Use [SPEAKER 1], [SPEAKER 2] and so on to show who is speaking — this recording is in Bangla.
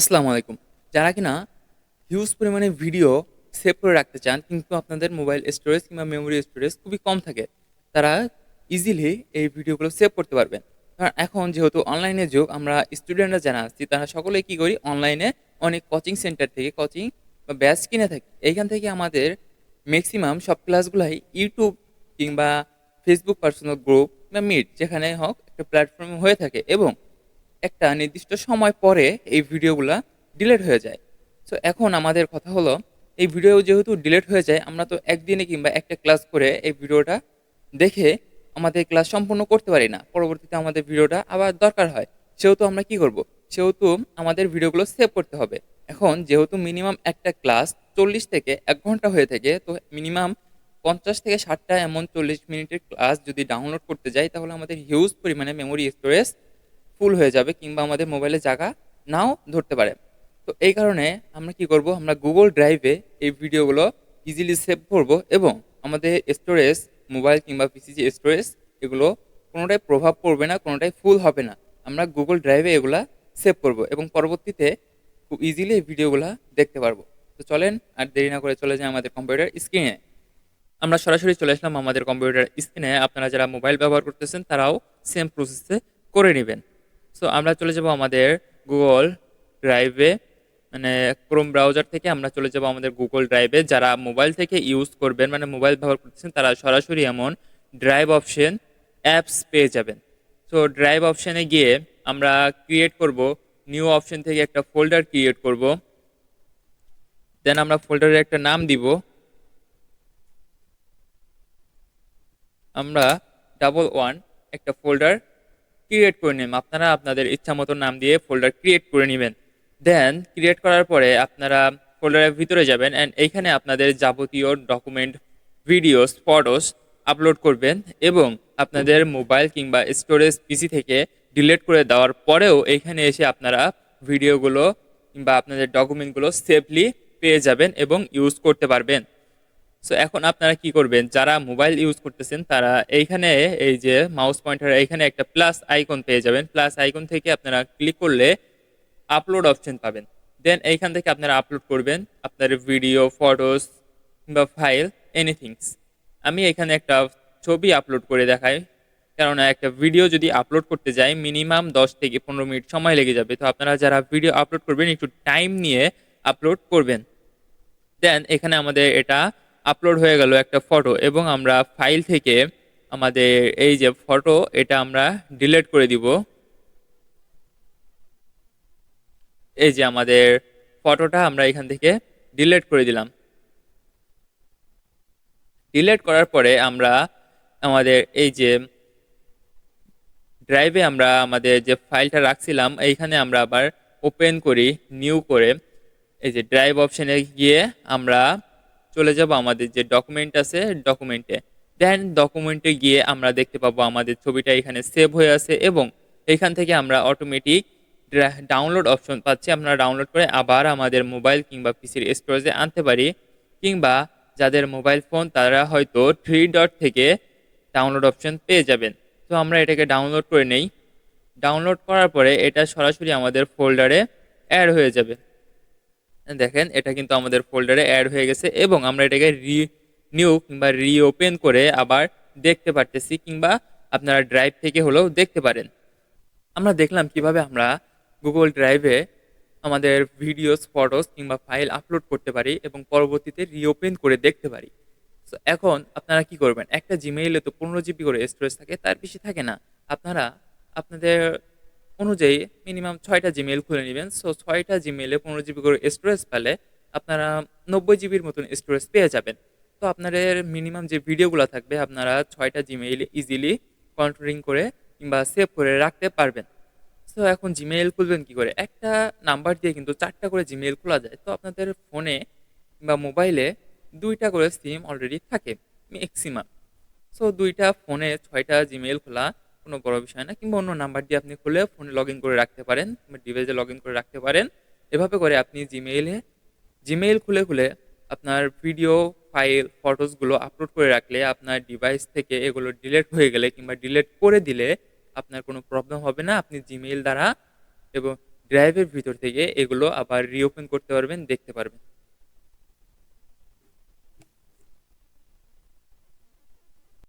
[SPEAKER 1] আসসালামু আলাইকুম। যারা কিনা হিউজ পরিমাণে ভিডিও সেভ করে রাখতে চান, কিন্তু আপনাদের মোবাইল স্টোরেজ কিংবা মেমোরি স্টোরেজ খুবই কম থাকে, তারা ইজিলি এই ভিডিওগুলো সেভ করতে পারবেন। কারণ এখন যেহেতু অনলাইনে যুগ, আমরা স্টুডেন্টরা যারা আছি, তারা সকলেই কী করি অনলাইনে অনেক কোচিং সেন্টার থেকে কোচিং বা ব্যাচ কিনে থাকি। এইখান থেকে আমাদের ম্যাক্সিমাম সব ক্লাসগুলাই ইউটিউব কিংবা ফেসবুক পার্সোনাল গ্রুপ বা মিট যেখানে হোক একটা প্ল্যাটফর্ম হয়ে থাকে। এবং একটা নির্দিষ্ট সময় পরে এই ভিডিওগুলো ডিলিট হয়ে যায়। সো এখন আমাদের কথা হলো, এই ভিডিও যেহেতু ডিলেট হয়ে যায়, আমরা তো একদিনে কিংবা একটা ক্লাস করে এই ভিডিওটা দেখে আমাদের ক্লাস সম্পূর্ণ করতে পারি না। পরবর্তীতে আমাদের ভিডিওটা আবার দরকার হয়। সেহেতু আমরা কি করব? সেহেতু আমাদের ভিডিওগুলো সেভ করতে হবে। এখন যেহেতু মিনিমাম একটা ক্লাস চল্লিশ থেকে এক ঘণ্টা হয়ে থাকে, তো মিনিমাম পঞ্চাশ থেকে ষাটটা এমন চল্লিশ মিনিটের ক্লাস যদি ডাউনলোড করতে যাই, তাহলে আমাদের হিউজ পরিমাণে মেমোরি স্টোরেজ ফুল হয়ে যাবে কিংবা আমাদের মোবাইলে জায়গা নাও ধরতে পারে। তো এই কারণে আমরা কি করব, আমরা গুগল ড্রাইভে এই ভিডিওগুলো ইজিলি সেভ করব এবং আমাদের স্টোরেজ মোবাইল কিংবা পিসি যে স্টোরেজ এগুলো কোনোটাই প্রভাব পড়বে না, কোনোটাই ফুল হবে না। আমরা গুগল ড্রাইভে এগুলা সেভ করব এবং পরবর্তীতে খুব ইজিলি এই ভিডিওগুলো দেখতে পারব। তো চলেন আর দেরি না করে চলে যাই আমাদের কম্পিউটার স্ক্রিনে আমরা সরাসরি চলে আসলাম আমাদের কম্পিউটার স্ক্রিনে আপনারা যারা মোবাইল ব্যবহার করতেছেন, তারাও সেম প্রসেসে করে নেবেন। সো আমরা চলে যাব আমাদের গুগল ড্রাইভে মানে ক্রোম ব্রাউজার থেকে আমরা চলে যাব আমাদের গুগল ড্রাইভে যারা মোবাইল থেকে ইউজ করবেন মানে মোবাইল ব্যবহার করতেছেন, তারা সরাসরি এমন ড্রাইভ অপশন অ্যাপস পেয়ে যাবেন। সো ড্রাইভ অপশনে গিয়ে আমরা ক্রিয়েট করব নিউ অপশন থেকে একটা ফোল্ডার ক্রিয়েট করব। দেন আমরা ফোল্ডারের একটা নাম দিব। আমরা ডাবল ওয়ান একটা ফোল্ডার ক্রিয়েট করে নিন। আপনারা আপনাদের ইচ্ছা মতো নাম দিয়ে ফোল্ডার ক্রিয়েট করে নেবেন। দেন ক্রিয়েট করার পরে আপনারা ফোল্ডারের ভিতরে যাবেন অ্যান্ড এইখানে আপনাদের যাবতীয় ডকুমেন্ট ভিডিওস ফটোস আপলোড করবেন এবং আপনাদের মোবাইল কিংবা স্টোরেজ পিসি থেকে ডিলিট করে দেওয়ার পরেও এইখানে এসে আপনারা ভিডিওগুলো কিংবা আপনাদের ডকুমেন্টগুলো সেফলি পেয়ে যাবেন এবং ইউজ করতে পারবেন। সো এখন আপনারা কি করবেন? যারা মোবাইল ইউজ করতেছেন, তারা এইখানে এই যে মাউস পয়েন্টার এইখানে একটা প্লাস আইকন পেয়ে যাবেন। প্লাস আইকন থেকে আপনারা ক্লিক করলে আপলোড অপশন পাবেন। দেন এইখান থেকে আপনারা আপলোড করবেন আপনার ভিডিও ফটোস কিংবা ফাইল এনিথিংস আমি এখানে একটা ছবি আপলোড করে দেখাই। কেননা একটা ভিডিও যদি আপলোড করতে যাই মিনিমাম দশ থেকে পনেরো মিনিট সময় লেগে যাবে। তো আপনারা যারা ভিডিও আপলোড করবেন, একটু টাইম নিয়ে আপলোড করবেন। দেন এখানে আমাদের এটা আপলোড হয়ে গেল একটা ফটো এবং আমরা ফাইল থেকে আমাদের এই যে ফটো এটা আমরা ডিলিট করে দিব। এই যে আমাদের ফটোটা আমরা এখান থেকে ডিলেট করে দিলাম। ডিলেট করার পরে আমরা আমাদের এই যে ড্রাইভে আমরা আমাদের যে ফাইলটা রাখছিলাম, এইখানে আমরা আবার ওপেন করি নিউ করে। এই যে ড্রাইভ অপশানে গিয়ে আমরা চলে যাব আমাদের যে ডকুমেন্ট আছে ডকুমেন্টে দেন ডকুমেন্টে গিয়ে আমরা দেখতে পাবো আমাদের ছবিটা এখানে সেভ হয়ে আছে এবং এখান থেকে আমরা অটোমেটিক ডাউনলোড অপশন পাচ্ছি। আমরা ডাউনলোড করে আবার আমাদের মোবাইল কিংবা পিসির স্টোরেজে আনতে পারি কিংবা যাদের মোবাইল ফোন তারা হয়তো থ্রি ডট থেকে ডাউনলোড অপশন পেয়ে যাবেন। তো আমরা এটাকে ডাউনলোড করে নেই। ডাউনলোড করার পরে এটা সরাসরি আমাদের ফোল্ডারে অ্যাড হয়ে যাবে। দেখেন, এটা কিন্তু আমাদের ফোল্ডারে অ্যাড হয়ে গেছে এবং আমরা এটাকে রি নিউ কিংবা রিওপেন করে আবার দেখতে পারতেছি কিংবা আপনারা ড্রাইভ থেকে হলেও দেখতে পারেন। আমরা দেখলাম কীভাবে আমরা গুগল ড্রাইভে আমাদের ভিডিওস ফটোস কিংবা ফাইল আপলোড করতে পারি এবং পরবর্তীতে রিওপেন করে দেখতে পারি। সো এখন আপনারা কি করবেন? একটা জিমেইলে তো পনেরো জিবি করে স্টোরেজ থাকে, তার বেশি থাকে না। আপনারা আপনাদের অনুযায়ী মিনিমাম ছয়টা জিমেইল খুলে নেবেন। সো ছয়টা জিমেলে পনেরো জিবি করে স্টোরেজ পেলে আপনারা নব্বই জিবির মতন স্টোরেজ পেয়ে যাবেন। তো আপনাদের মিনিমাম যে ভিডিওগুলো থাকবে, আপনারা ছয়টা জিমেইলে ইজিলি কন্ট্রোলিং করে কিংবা সেভ করে রাখতে পারবেন। সো এখন জিমেইল খুলবেন কি করে? একটা নাম্বার দিয়ে কিন্তু চারটা করে জিমেইল খোলা যায়। তো আপনাদের ফোনে কিংবা মোবাইলে দুইটা করে সিম অলরেডি থাকে ম্যাক্সিমাম সো দুইটা ফোনে ছয়টা জিমেইল খোলা কোনো বড় বিষয় না, কিংবা অন্য নাম্বার দিয়ে আপনি খুলে ফোনে লগ ইন করে রাখতে পারেন, কিংবা ডিভাইসে লগ ইন করে রাখতে পারেন। এভাবে করে আপনি জিমেইলে জিমেইল খুলে খুলে আপনার ভিডিও ফাইল ফটোসগুলো আপলোড করে রাখলে আপনার ডিভাইস থেকে এগুলো ডিলিট হয়ে গেলে কিংবা ডিলিট করে দিলে আপনার কোনো প্রবলেম হবে না। আপনি জিমেইল দ্বারা এবং ড্রাইভের ভিতর থেকে এগুলো আবার রিওপেন করতে পারবেন, দেখতে পারবেন।